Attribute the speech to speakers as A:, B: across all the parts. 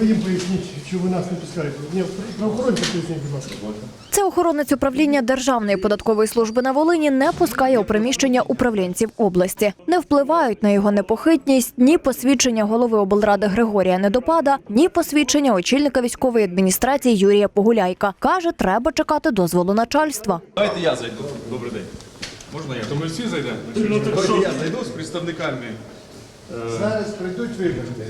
A: Ви їм поясніть, що ви нас не пускаєте. Ні, правоохоронці поясніть, будь ласка.
B: Це охоронець управління Державної податкової служби на Волині не пускає у приміщення управлінців області. Не впливають на його непохитність ні посвідчення голови облради Григорія Недопада, ні посвідчення очільника військової адміністрації Юрія Погуляйка. каже, треба чекати дозволу начальства.
C: Давайте я зайду. Добрий день. Можна я?
D: То ми всі зайдемо.
C: Я зайду з представниками.
A: Зараз прийдуть виборці.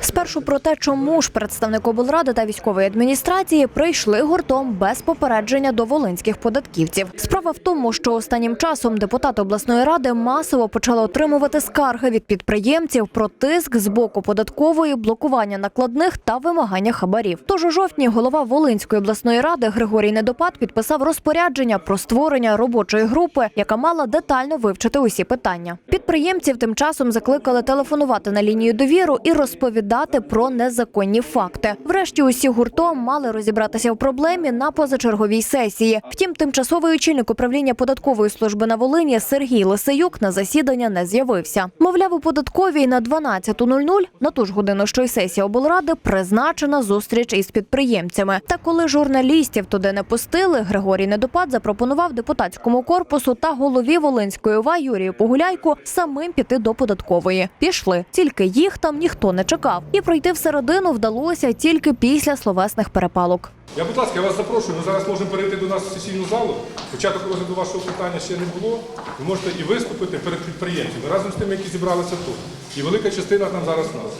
B: Спершу про те, чому ж представник облради та військової адміністрації прийшли гуртом без попередження до волинських податківців. Справа в тому, що останнім часом депутати обласної ради масово почали отримувати скарги від підприємців про тиск з боку податкової, блокування накладних та вимагання хабарів. Тож у жовтні голова Волинської обласної ради Григорій Недопад підписав розпорядження про створення робочої групи, яка мала детально вивчити усі питання. Підприємців тим часом закликали телефонувати на лінію довіру і розповідати про незаконні факти. Врешті усі гуртом мали розібратися в проблемі на позачерговій сесії. Втім, тимчасовий очільник управління податкової служби на Волині Сергій Лисеюк на засідання не з'явився. Мовляв, у податковій на 12.00, на ту ж годину, що й сесія облради, призначена зустріч із підприємцями. Та коли журналістів туди не пустили, Григорій Недопад запропонував депутатському корпусу та голові Волинської ОВА Юрію Погуляйку самим піти до податкової. Пішли, тільки їх там ніхто не чекав, і пройти всередину вдалося тільки після словесних перепалок.
D: Я, будь ласка, я вас запрошую. Ми зараз можемо перейти до нас в сесійну залу. Початок розгляду вашого питання ще не було. Ви можете і виступити перед підприємцями разом з тими, які зібралися тут. І велика частина там зараз нас.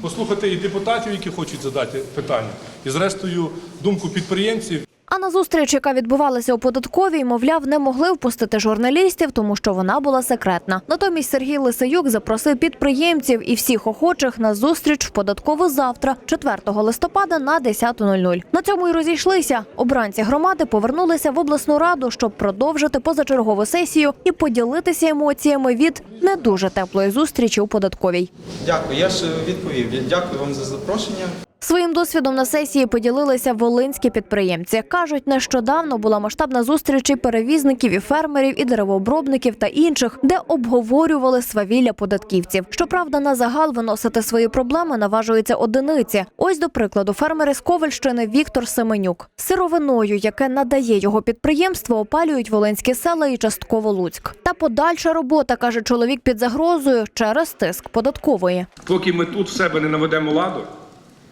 D: Послухати і депутатів, які хочуть задати питання, і зрештою думку підприємців.
B: А на зустріч, яка відбувалася у податковій, мовляв, не могли впустити журналістів, тому що вона була секретна. Натомість Сергій Лисаюк запросив підприємців і всіх охочих на зустріч в податкову завтра, 4 листопада на 10.00. На цьому й розійшлися. Обранці громади повернулися в обласну раду, щоб продовжити позачергову сесію і поділитися емоціями від не дуже теплої зустрічі у податковій.
E: Дякую, я ж відповів. Дякую вам за запрошення.
B: Своїм досвідом на сесії поділилися волинські підприємці. кажуть, нещодавно була масштабна зустріч і перевізників, і фермерів, і деревообробників та інших, де обговорювали свавілля податківців. Щоправда, на загал виносити свої проблеми наважуються одиниці. Ось до прикладу, фермери з Ковальщини Віктор Семенюк. Сировиною, яке надає його підприємство, опалюють волинські села і частково Луцьк. Та подальша робота каже чоловік під загрозою через тиск податкової.
D: Поки ми тут в себе не наведемо ладу,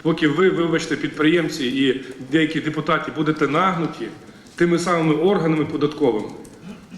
D: поки ви, вибачте, підприємці і деякі депутати будете нагнуті тими самими органами податковими,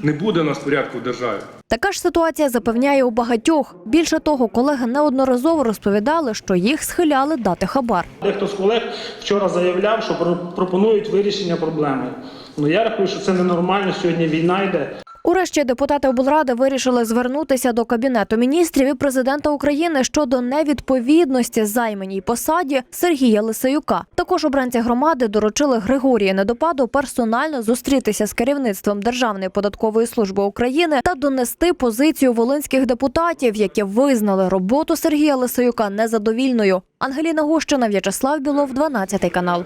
D: не буде у нас порядку в державі.
B: Така ж ситуація запевняє у багатьох. Більше того, колеги неодноразово розповідали, що їх схиляли дати хабар.
F: Дехто з колег вчора заявляв, що пропонують вирішення проблеми. Ну я рахую, що це ненормально. Сьогодні війна йде.
B: Урешті депутати облради вирішили звернутися до кабінету міністрів і президента України щодо невідповідності займаній посаді Сергія Лисаюка. Також обранці громади доручили Григорія Недопаду персонально зустрітися з керівництвом Державної податкової служби України та донести позицію волинських депутатів, які визнали роботу Сергія Лисаюка незадовільною. Ангеліна Гущина, В'ячеслав Білов, 12 канал.